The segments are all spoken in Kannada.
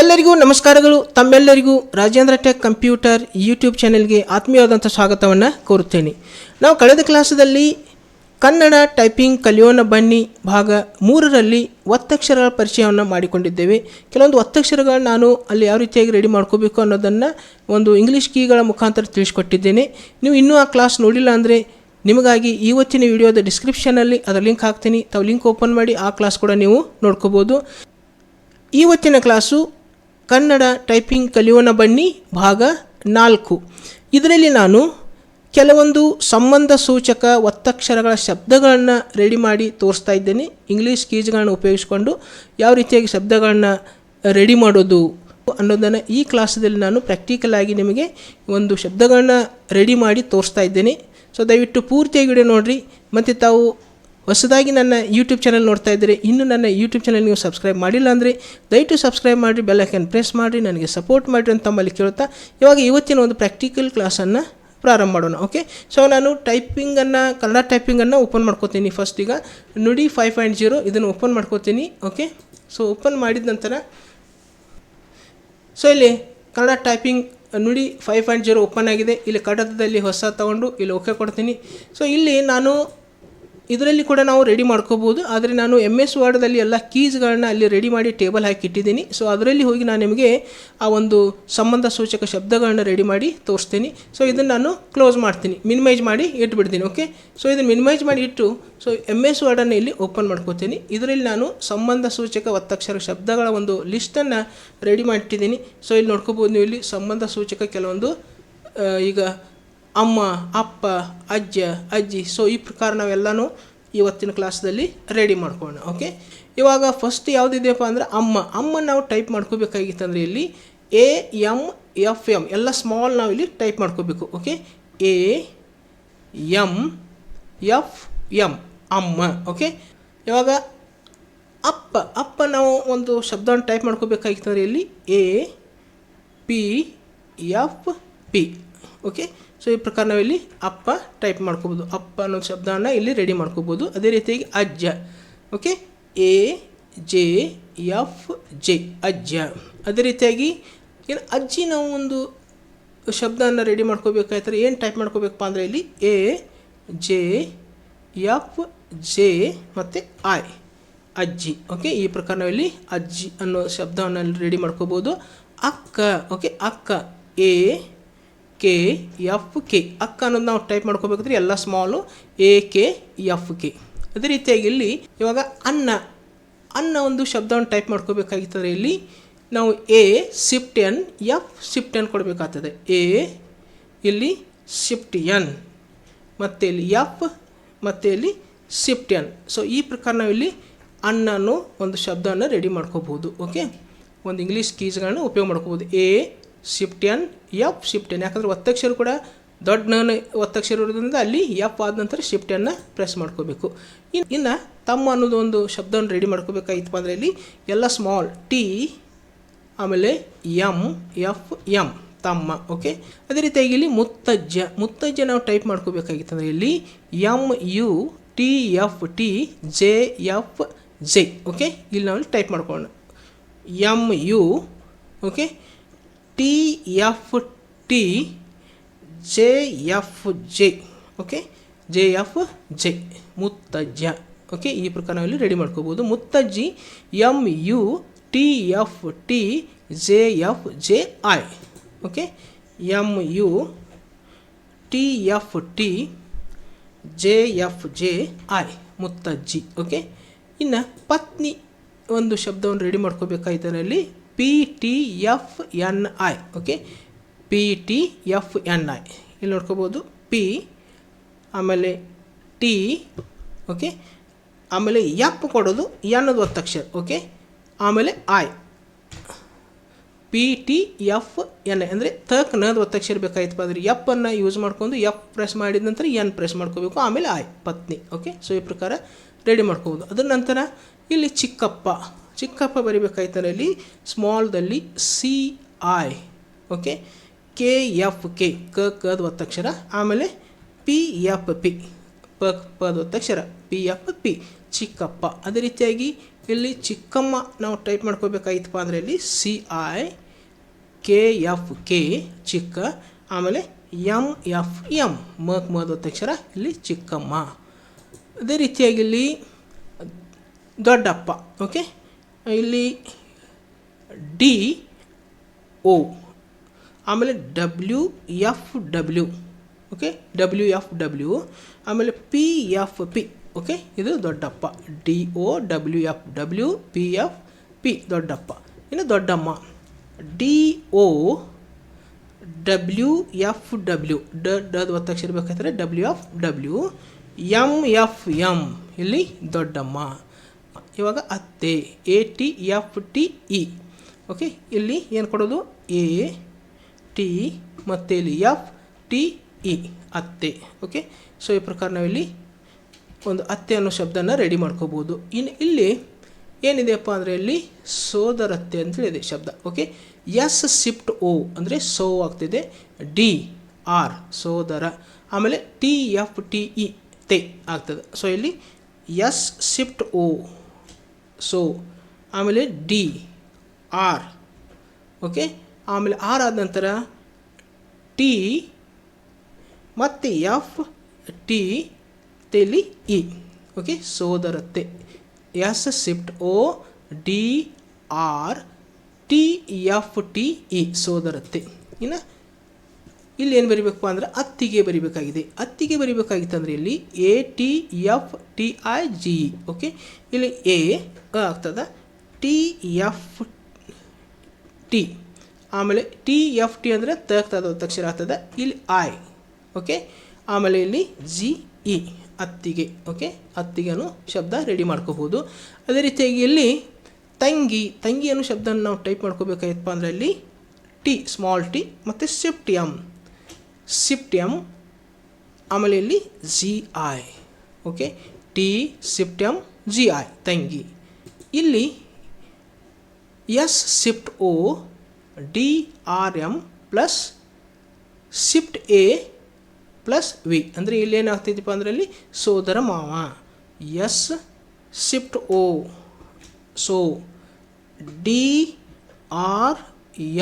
ಎಲ್ಲರಿಗೂ ನಮಸ್ಕಾರಗಳು. ತಮ್ಮೆಲ್ಲರಿಗೂ ರಾಜೇಂದ್ರ ಟೆಕ್ ಕಂಪ್ಯೂಟರ್ ಯೂಟ್ಯೂಬ್ ಚಾನೆಲ್ಗೆ ಆತ್ಮೀಯವಾದಂಥ ಸ್ವಾಗತವನ್ನು ಕೋರುತ್ತೇನೆ. ನಾವು ಕಳೆದ ಕ್ಲಾಸದಲ್ಲಿ ಕನ್ನಡ ಟೈಪಿಂಗ್ ಕಲಿಯೋಣ ಬನ್ನಿ ಭಾಗ ಮೂರರಲ್ಲಿ ಒತ್ತಕ್ಷರಗಳ ಪರಿಚಯವನ್ನು ಮಾಡಿಕೊಂಡಿದ್ದೇವೆ. ಕೆಲವೊಂದು ಒತ್ತಕ್ಷರಗಳನ್ನ ನಾನು ಅಲ್ಲಿ ಯಾವ ರೀತಿಯಾಗಿ ರೆಡಿ ಮಾಡ್ಕೋಬೇಕು ಅನ್ನೋದನ್ನು ಒಂದು ಇಂಗ್ಲೀಷ್ ಕೀಗಳ ಮುಖಾಂತರ ತಿಳಿಸ್ಕೊಟ್ಟಿದ್ದೇನೆ. ನೀವು ಇನ್ನೂ ಆ ಕ್ಲಾಸ್ ನೋಡಿಲ್ಲ ಅಂದರೆ ನಿಮಗಾಗಿ ಇವತ್ತಿನ ವಿಡಿಯೋದ ಡಿಸ್ಕ್ರಿಪ್ಷನಲ್ಲಿ ಅದರ ಲಿಂಕ್ ಹಾಕ್ತೀನಿ. ತಾವು ಲಿಂಕ್ ಓಪನ್ ಮಾಡಿ ಆ ಕ್ಲಾಸ್ ಕೂಡ ನೀವು ನೋಡ್ಕೋಬೋದು. ಇವತ್ತಿನ ಕ್ಲಾಸು ಕನ್ನಡ ಟೈಪಿಂಗ್ ಕಲಿಯೋಣ ಬನ್ನಿ, ಭಾಗ ನಾಲ್ಕು. ಇದರಲ್ಲಿ ನಾನು ಕೆಲವೊಂದು ಸಂಬಂಧ ಸೂಚಕ ಒತ್ತಕ್ಷರಗಳ ಶಬ್ದಗಳನ್ನು ರೆಡಿ ಮಾಡಿ ತೋರಿಸ್ತಾ ಇದ್ದೇನೆ. ಇಂಗ್ಲೀಷ್ ಕೀಜ್ಗಳನ್ನು ಉಪಯೋಗಿಸ್ಕೊಂಡು ಯಾವ ರೀತಿಯಾಗಿ ಶಬ್ದಗಳನ್ನು ರೆಡಿ ಮಾಡೋದು ಅನ್ನೋದನ್ನು ಈ ಕ್ಲಾಸದಲ್ಲಿ ನಾನು ಪ್ರಾಕ್ಟಿಕಲ್ ಆಗಿ ನಿಮಗೆ ಒಂದು ಶಬ್ದಗಳನ್ನ ರೆಡಿ ಮಾಡಿ ತೋರಿಸ್ತಾ ಇದ್ದೇನೆ. ಸೊ ದಯವಿಟ್ಟು ಪೂರ್ತಿಯಾಗಿ ವಿಡಿಯೋ ನೋಡಿರಿ. ಮತ್ತು ತಾವು ಹೊಸದಾಗಿ ನನ್ನ ಯೂಟ್ಯೂಬ್ ಚಾನಲ್ ನೋಡ್ತಾ ಇದ್ದರೆ, ಇನ್ನು ನನ್ನ ಯೂಟ್ಯೂಬ್ ಚಾನಲ್ ನೀವು ಸಬ್ಸ್ಕ್ರೈಬ್ ಮಾಡಿಲ್ಲ ಅಂದರೆ ದಯವಿಟ್ಟು ಸಬ್ಸ್ಕ್ರೈಬ್ ಬೆಲ್ ಬೆಲ್ಲೈಕನ್ ಪ್ರೆಸ್ ಮಾಡಿ ನನಗೆ ಸಪೋರ್ಟ್ ಮಾಡಿ ಅಂತ ತಮ್ಮಲ್ಲಿ ಕೇಳ್ತಾ ಇವಾಗ ಇವತ್ತಿನ ಒಂದು ಪ್ರಾಕ್ಟಿಕಲ್ ಕ್ಲಾಸನ್ನು ಪ್ರಾರಂಭ ಮಾಡೋಣ ಓಕೆ ಸೊ ನಾನು ಟೈಪಿಂಗನ್ನು ಕನ್ನಡ ಟೈಪಿಂಗನ್ನು ಓಪನ್ ಮಾಡ್ಕೋತೀನಿ ಫಸ್ಟ್ ಈಗ. ನುಡಿ ಫೈವ್ ಪಾಯಿಂಟ್ ಜೀರೋ ಇದನ್ನು ಓಪನ್ ಮಾಡ್ಕೋತೀನಿ ಓಕೆ ಸೊ ಓಪನ್ ಮಾಡಿದ ನಂತರ ಸೊ ಇಲ್ಲಿ Kannada typing Nudi five point zero open ಆಗಿದೆ, ಇಲ್ಲಿ ಕಡತದಲ್ಲಿ ಹೊಸ ತಗೊಂಡು ಇಲ್ಲಿ ಓಕೆ ಕೊಡ್ತೀನಿ. ಸೊ ಇಲ್ಲಿ ನಾನು ಇದರಲ್ಲಿ ಕೂಡ ನಾವು ರೆಡಿ ಮಾಡ್ಕೋಬೋದು. ಆದರೆ ನಾನು ಎಂ ಎಸ್ ವರ್ಡ್ದಲ್ಲಿ ಎಲ್ಲ ಕೀಸ್ಗಳನ್ನ ಅಲ್ಲಿ ರೆಡಿ ಮಾಡಿ ಟೇಬಲ್ ಹಾಕಿ ಇಟ್ಟಿದ್ದೀನಿ ಸೊ ಅದರಲ್ಲಿ ಹೋಗಿ ನಾನು ನಿಮಗೆ ಆ ಒಂದು ಸಂಬಂಧ ಸೂಚಕ ಶಬ್ದಗಳನ್ನ ರೆಡಿ ಮಾಡಿ ತೋರಿಸ್ತೀನಿ. ಸೊ ಇದನ್ನು ನಾನು ಕ್ಲೋಸ್ ಮಾಡ್ತೀನಿ. ಮಿನಿಮೈಜ್ ಮಾಡಿ ಇಟ್ಬಿಡ್ತೀನಿ ಓಕೆ ಸೊ ಇದನ್ನು ಮಿನಿಮೈಜ್ ಮಾಡಿ ಇಟ್ಟು ಸೊ ಎಂ ಎಸ್ ವಾರ್ಡನ್ನು ಇಲ್ಲಿ ಓಪನ್ ಮಾಡ್ಕೋತೀನಿ. ಇದರಲ್ಲಿ ನಾನು ಸಂಬಂಧ ಸೂಚಕ ಒತ್ತಕ್ಷರ ಶಬ್ದಗಳ ಒಂದು ಲಿಸ್ಟನ್ನು ರೆಡಿ ಮಾಡಿಟ್ಟಿದ್ದೀನಿ. ಸೊ ಇಲ್ಲಿ ನೋಡ್ಕೋಬೋದು ನೀವು ಇಲ್ಲಿ ಸಂಬಂಧ ಸೂಚಕ ಕೆಲವೊಂದು ಈಗ ಅಮ್ಮ, ಅಪ್ಪ, ಅಜ್ಜ, ಅಜ್ಜಿ. ಸೊ ಈ ಪ್ರಕಾರ ನಾವೆಲ್ಲನೂ ಇವತ್ತಿನ ಕ್ಲಾಸ್ದಲ್ಲಿ ರೆಡಿ ಮಾಡ್ಕೊಳ್ಳೋಣ ಓಕೆ ಇವಾಗ ಫಸ್ಟ್ ಯಾವುದಿದೆಯಪ್ಪ ಅಂದರೆ ಅಮ್ಮ. ಅಮ್ಮ ನಾವು ಟೈಪ್ ಮಾಡ್ಕೋಬೇಕಾಗಿತ್ತಂದರೆ ಇಲ್ಲಿ ಎ ಎಂ ಎಫ್ ಎಂ ಎಲ್ಲ ಸ್ಮಾಲ್ ನಾವು ಟೈಪ್ ಮಾಡ್ಕೋಬೇಕು okay A M F M ಅಮ್ಮ ಓಕೆ ಇವಾಗ ಅಪ್ಪ. ಅಪ್ಪ ನಾವು ಒಂದು ಶಬ್ದವನ್ನು ಟೈಪ್ ಮಾಡ್ಕೋಬೇಕಾಗಿತ್ತಂದರೆ ಇಲ್ಲಿ A P F P okay so ಈ ಪ್ರಕಾರ ನಾವಿಲ್ಲಿ ಅಪ್ಪ ಟೈಪ್ ಮಾಡ್ಕೋಬೋದು. ಅಪ್ಪ ಅನ್ನೋ ಶಬ್ದನ ಇಲ್ಲಿ ರೆಡಿ ಮಾಡ್ಕೋಬೋದು. ಅದೇ ರೀತಿಯಾಗಿ ಅಜ್ಜ. Okay A J F J ಅಜ್ಜ. ಅದೇ ರೀತಿಯಾಗಿ ಏನು ಅಜ್ಜಿ ನಾವು ಒಂದು ಶಬ್ದನ ರೆಡಿ ಮಾಡ್ಕೋಬೇಕಾಯ್ತಾರೆ, ಏನು ಟೈಪ್ ಮಾಡ್ಕೋಬೇಕಪ್ಪ ಅಂದರೆ ಇಲ್ಲಿ ಎ ಜೆ ಎಫ್ ಜೆ ಮತ್ತು ಐ ಅಜ್ಜಿ. ಓಕೆ ಈ ಪ್ರಕಾರ ನಾವು ಇಲ್ಲಿ ಅಜ್ಜಿ ಅನ್ನೋ ಶಬ್ದವನ್ನು ರೆಡಿ ಮಾಡ್ಕೋಬೋದು. ಅಕ್ಕ. ಓಕೆ ಅಕ್ಕ. ಎ ಕೆ ಎಫ್ ಕೆ ಅಕ್ಕ ಅನ್ನೋದು ನಾವು ಟೈಪ್ ಮಾಡ್ಕೋಬೇಕಾದ್ರೆ ಎಲ್ಲ small A K F K ಅದೇ ರೀತಿಯಾಗಿ ಇಲ್ಲಿ ಇವಾಗ ಅನ್ನ ಅನ್ನ ಒಂದು ಶಬ್ದವನ್ನು ಟೈಪ್ ಮಾಡ್ಕೋಬೇಕಾಗಿತ್ತಂದ್ರೆ ಇಲ್ಲಿ ನಾವು A shift N F shift N ಕೊಡಬೇಕಾಗ್ತದೆ. ಎ ಇಲ್ಲಿ ಶಿಫ್ಟ್ ಎನ್ ಮತ್ತು ಇಲ್ಲಿ ಎಫ್ ಮತ್ತು ಇಲ್ಲಿ ಶಿಫ್ಟ್ ಎನ್ ಸೊ ಈ ಪ್ರಕಾರ ನಾವು ಇಲ್ಲಿ ಅನ್ನೋ ಒಂದು ಶಬ್ದವನ್ನು ರೆಡಿ ಮಾಡ್ಕೋಬೋದು ಓಕೆ ಒಂದು ಇಂಗ್ಲೀಷ್ ಕೀಸ್ಗಳನ್ನು ಉಪಯೋಗ ಮಾಡ್ಕೋಬೋದು A shift N F shift N ಯಾಕಂದರೆ ಒತ್ತಕ್ಷರ ಕೂಡ ದೊಡ್ಡ ನಾನು ಒತ್ತಕ್ಷರ ಇರೋದ್ರಿಂದ ಅಲ್ಲಿ ಎಫ್ ಆದ ನಂತರ ಶಿಫ್ಟ್ ಎನ್ನ ಪ್ರೆಸ್ ಮಾಡ್ಕೋಬೇಕು. ಇನ್ನು ಇನ್ನು ತಮ್ಮ ಅನ್ನೋದು ಒಂದು ಶಬ್ದವನ್ನು ರೆಡಿ ಮಾಡ್ಕೋಬೇಕಾಗಿತ್ತಪ್ಪ ಅಂದರೆ ಇಲ್ಲಿ ಎಲ್ಲ ಸ್ಮಾಲ್ ಟಿ ಆಮೇಲೆ ಎಂ ಎಫ್ ಎಂ ತಮ್ಮ ಓಕೆ ಅದೇ ರೀತಿಯಾಗಿ ಇಲ್ಲಿ ಮುತ್ತಜ್ಜ ಮುತ್ತಜ್ಜ ನಾವು ಟೈಪ್ ಮಾಡ್ಕೋಬೇಕಾಗಿತ್ತಂದ್ರೆ ಇಲ್ಲಿ M U T F T J F J okay ಇಲ್ಲಿ ನಾವು ಟೈಪ್ ಮಾಡ್ಕೊಳ್ಳೋಣ. M U okay T F T J F J okay J F J ಮುತ್ತಜ್ಜ okay ಈ ಪ್ರಕಾರ ನಾವು ಇಲ್ಲಿ ರೆಡಿ ಮಾಡ್ಕೋಬೋದು. ಮುತ್ತಜ್ಜಿ M U T F T J F J I okay M U T F T J F J I ಮುತ್ತಜ್ಜಿ okay ಇನ್ನು ಪತ್ನಿ ಒಂದು ಶಬ್ದವನ್ನು ರೆಡಿ ಮಾಡ್ಕೋಬೇಕಾಯ್ತಾರೆ ಅಲ್ಲಿ P T F N I okay P T F N I ಇಲ್ಲಿ ನೋಡ್ಕೋಬೋದು. ಪಿ ಆಮೇಲೆ ಟಿ ಓಕೆ ಆಮೇಲೆ ಎಫ್ ಕೊಡೋದು ಎನ್ನೋದು ಒತ್ತಕ್ಷರ ಓಕೆ ಆಮೇಲೆ I P T F N I ಅಂದರೆ ತಕ್ ನದ ಒತ್ತಕ್ಷರ ಬೇಕಾಯ್ತಪ್ಪ ಅಂದರೆ ಎಫ್ ಅನ್ನು ಯೂಸ್ ಮಾಡ್ಕೊಂಡು ಎಫ್ ಪ್ರೆಸ್ ಮಾಡಿದ ನಂತರ ಎನ್ ಪ್ರೆಸ್ ಮಾಡ್ಕೋಬೇಕು. ಆಮೇಲೆ ಐ ಪತ್ನಿ ಓಕೆ ಸೊ ಈ ಪ್ರಕಾರ ರೆಡಿ ಮಾಡ್ಕೋಬೋದು. ಅದರ ನಂತರ ಇಲ್ಲಿ ಚಿಕ್ಕಪ್ಪ. ಚಿಕ್ಕಪ್ಪ ಬರಿಬೇಕಾಯ್ತಾರೆ ಇಲ್ಲಿ ಸ್ಮಾಲ್ದಲ್ಲಿ C I, okay? K, F, K, ಕ ಕದ ಒತ್ತಕ್ಷರ ಆಮೇಲೆ ಪಿ, ಎಫ್, ಪಿ, ಪ ಪದ ಒತ್ತಕ್ಷರ ಪಿ, ಎಫ್, ಪಿ, ಚಿಕ್ಕಪ್ಪ. ಅದೇ ರೀತಿಯಾಗಿ ಇಲ್ಲಿ ಚಿಕ್ಕಮ್ಮ ನಾವು ಟೈಪ್ ಮಾಡ್ಕೋಬೇಕಾಯ್ತಪ್ಪ ಅಂದರೆ ಇಲ್ಲಿ C I, K, F, K, ಚಿಕ್ಕ, ಆಮೇಲೆ ಎಂ ಎಫ್ ಎಂ ಮಕ್ ಮದ ಒತ್ತಕ್ಷರ ಇಲ್ಲಿ ಚಿಕ್ಕಮ್ಮ. ಅದೇ ರೀತಿಯಾಗಿ ಇಲ್ಲಿ ದೊಡ್ಡಪ್ಪ, ಓಕೆ? ಇಲ್ಲಿ ಡಿ ಓ, ಆಮೇಲೆ W F W okay W F W ಆಮೇಲೆ ಪಿ ಎಫ್ ಪಿ ಓಕೆ ಇದು ದೊಡ್ಡಪ್ಪ. D O W F W P F P ದೊಡ್ಡಪ್ಪ. ಇನ್ನು ದೊಡ್ಡಮ್ಮ. D O W F W ಡ ಡದ ಒತ್ತಕ್ಷರ ಬೇಕಾದರೆ W F W M F M ಇಲ್ಲಿ ದೊಡ್ಡಮ್ಮ. ಇವಾಗ ಅತ್ತೆ, A, T, F, T, E. Okay ಇಲ್ಲಿ ಏನು ಕೊಡೋದು? ಎ, ಟಿ, ಮತ್ತು ಇಲ್ಲಿ ಎಫ್, ಟಿ, ಇ. ಅತ್ತೆ. ಓಕೆ ಸೊ ಈ ಪ್ರಕಾರ ನಾವಿಲ್ಲಿ ಒಂದು ಅತ್ತೆ ಅನ್ನೋ ಶಬ್ದನ ರೆಡಿ ಮಾಡ್ಕೋಬೋದು. ಇನ್ನು ಇಲ್ಲಿ ಏನಿದೆಯಪ್ಪ ಅಂದರೆ ಇಲ್ಲಿ ಸೋದರತ್ತೆ ಅಂತ ಇದೆ ಶಬ್ದ. ಓಕೆ ಎಸ್ ಸಿಫ್ಟ್ ಓ ಅಂದರೆ ಸೋ ಆಗ್ತಿದೆ. ಡಿ, ಆರ್, ಸೋದರ. ಆಮೇಲೆ ಟಿ, ಎಫ್, ಟಿ, ಇ, ತೆ ಆಗ್ತದೆ. ಸೊ ಇಲ್ಲಿ ಎಸ್ ಸಿಫ್ಟ್ ಓ ಸೊ ಆಮೇಲೆ ಡಿ ಆರ್ ಓಕೆ ಆಮೇಲೆ ಆರ್ ಆದ ನಂತರ ಟಿ ಮತ್ತು ಎಫ್ ಟಿ ತೆಲಿ E okay ಸೋದರತ್ತೆ. S shift O D R T F T E ಸೋದರತ್ತೆ. ಇನ್ನು ಇಲ್ಲಿ ಏನು ಬರಿಬೇಕು ಅಂದ್ರೆ ಅತ್ತಿಗೆ ಬರಿಬೇಕಾಗಿದೆ. ಅತ್ತಿಗೆ ಬರಿಬೇಕಾಗಿತ್ತು ಅಂದರೆ ಇಲ್ಲಿ A T F T I G E okay ಇಲ್ಲಿ ಎ ಆಗ್ತದ ಟಿ ಎಫ್ ಟಿ ಆಮೇಲೆ ಟಿ ಎಫ್ ಟಿ ಅಂದರೆ ತಗ್ತದ ತಕ್ಷಣ ಆಗ್ತದೆ. ಇಲ್ಲಿ ಐ ಓಕೆ ಆಮೇಲೆ ಇಲ್ಲಿ ಜಿ ಇ ಅತ್ತಿಗೆ. ಓಕೆ ಅತ್ತಿಗೆ ಅನ್ನೋ ಶಬ್ದ ರೆಡಿ ಮಾಡ್ಕೋಬೋದು ಅದೇ ರೀತಿಯಾಗಿ ಇಲ್ಲಿ ತಂಗಿ. ತಂಗಿ ಅನ್ನೋ ಶಬ್ದನ ನಾವು ಟೈಪ್ ಮಾಡ್ಕೋಬೇಕಾಗಿತ್ತಪ್ಪ ಅಂದರೆ ಇಲ್ಲಿ ಟಿ ಸ್ಮಾಲ್ ಟಿ ಮತ್ತು ಶಿಫ್ಟ್ ಎಂ ಶಿಫ್ಟ್ ಎಂ ಆಮೇಲೆ ಇಲ್ಲಿ G I okay? T shift M G I ತಂಗಿ. ಇಲ್ಲಿ S shift O, D R M plus shift A plus V. ಅಂದರೆ ಇಲ್ಲಿ ಏನಾಗ್ತೈತಿಪ್ಪ ಅಂದರೆ ಇಲ್ಲಿ ಸೋದರ ಮಾವ. S shift O, so D R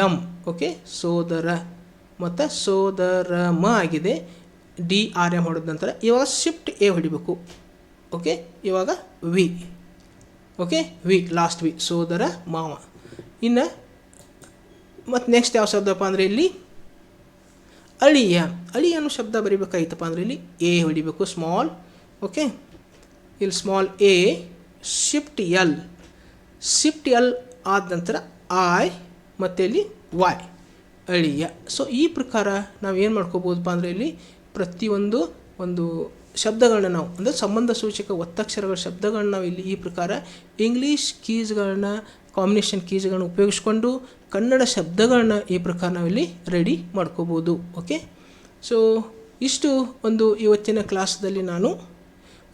M okay? ಸೋದರ. ಮತ್ತು ಮ ಆಗಿದೆ ಡಿ ಆರ್ ಎಂ ಹೊಡೆದ ನಂತರ ಇವಾಗ ಶಿಫ್ಟ್ ಎ ಹೊಡಿಬೇಕು. ಓಕೆ? ಇವಾಗ V. Okay? V, last V, ಸೋದರ ಮಾವ. ಇನ್ನು ಮತ್ತು ನೆಕ್ಸ್ಟ್ ಯಾವ ಶಬ್ದಪ್ಪ ಅಂದರೆ ಇಲ್ಲಿ ಅಳಿಯ. ಅಳಿಯ ಅನ್ನೋ ಶಬ್ದ ಬರಿಬೇಕಾಯ್ತಪ್ಪ ಅಂದರೆ ಇಲ್ಲಿ ಎ ಹೊಡಿಬೇಕು, ಸ್ಮಾಲ್. ಓಕೆ? ಇಲ್ಲಿ small A, shift L. Shift L ಆದ ನಂತರ ಐ ಮತ್ತು ಇಲ್ಲಿ ವಾಯ್ ಅಳಿಯ. ಸೊ ಈ ಪ್ರಕಾರ ನಾವು ಏನು ಮಾಡ್ಕೋಬೋದಪ್ಪ ಅಂದರೆ ಇಲ್ಲಿ ಪ್ರತಿಯೊಂದು ಒಂದು ಶಬ್ದಗಳನ್ನ ನಾವು, ಅಂದರೆ ಸಂಬಂಧ ಸೂಚಕ ಒತ್ತಕ್ಷರಗಳ ಶಬ್ದಗಳನ್ನ ನಾವು ಇಲ್ಲಿ ಈ ಪ್ರಕಾರ ಇಂಗ್ಲೀಷ್ ಕೀಸ್ಗಳನ್ನ ಕಾಂಬಿನೇಷನ್ ಕೀಸ್ಗಳನ್ನ ಉಪಯೋಗಿಸ್ಕೊಂಡು ಕನ್ನಡ ಶಬ್ದಗಳನ್ನ ಈ ಪ್ರಕಾರ ನಾವಿಲ್ಲಿ ರೆಡಿ ಮಾಡ್ಕೋಬೋದು. ಓಕೆ ಸೊ ಇಷ್ಟು ಒಂದು ಇವತ್ತಿನ ಕ್ಲಾಸ್ದಲ್ಲಿ ನಾನು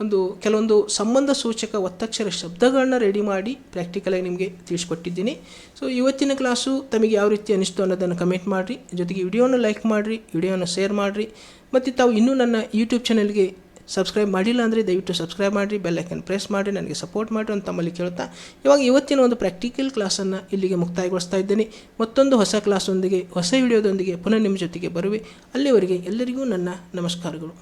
ಒಂದು ಕೆಲವೊಂದು ಸಂಬಂಧ ಸೂಚಕ ಒತ್ತಕ್ಷರ ಶಬ್ದಗಳನ್ನ ರೆಡಿ ಮಾಡಿ ಪ್ರಾಕ್ಟಿಕಲಾಗಿ ನಿಮಗೆ ತಿಳಿಸ್ಕೊಟ್ಟಿದ್ದೀನಿ. ಸೊ ಇವತ್ತಿನ ಕ್ಲಾಸು ತಮಗೆ ಯಾವ ರೀತಿ ಅನಿಸ್ತು ಅನ್ನೋದನ್ನು ಕಮೆಂಟ್ ಮಾಡಿರಿ. ಜೊತೆಗೆ ವಿಡಿಯೋನ ಲೈಕ್ ಮಾಡಿರಿ, ವಿಡಿಯೋನ ಶೇರ್ ಮಾಡಿರಿ. ಮತ್ತು ತಾವು ಇನ್ನೂ ನನ್ನ ಯೂಟ್ಯೂಬ್ ಚಾನಲ್ಗೆ ಸಬ್ಸ್ಕ್ರೈಬ್ ಮಾಡಿಲ್ಲ ಅಂದರೆ ದಯವಿಟ್ಟು ಸಬ್ಸ್ಕ್ರೈಬ್ ಮಾಡಿರಿ ಬೆಲ್ಲೈಕನ್ ಪ್ರೆಸ್ ಮಾಡಿ ನನಗೆ ಸಪೋರ್ಟ್ ಮಾಡಿ ಅಂತ ತಮ್ಮಲ್ಲಿ ಕೇಳ್ತಾ. ಇವಾಗ ಇವತ್ತಿನ ಒಂದು ಪ್ರಾಕ್ಟಿಕಲ್ ಕ್ಲಾಸನ್ನು ಇಲ್ಲಿಗೆ ಮುಕ್ತಾಯಗೊಳಿಸ್ತಾ ಇದ್ದೇನೆ. ಮತ್ತೊಂದು ಹೊಸ ಕ್ಲಾಸೊಂದಿಗೆ ಹೊಸ ವಿಡಿಯೋದೊಂದಿಗೆ ಪುನಃ ನಿಮ್ಮ ಜೊತೆಗೆ ಬರುವೆ. ಅಲ್ಲಿವರೆಗೆ ಎಲ್ಲರಿಗೂ ನನ್ನ ನಮಸ್ಕಾರಗಳು.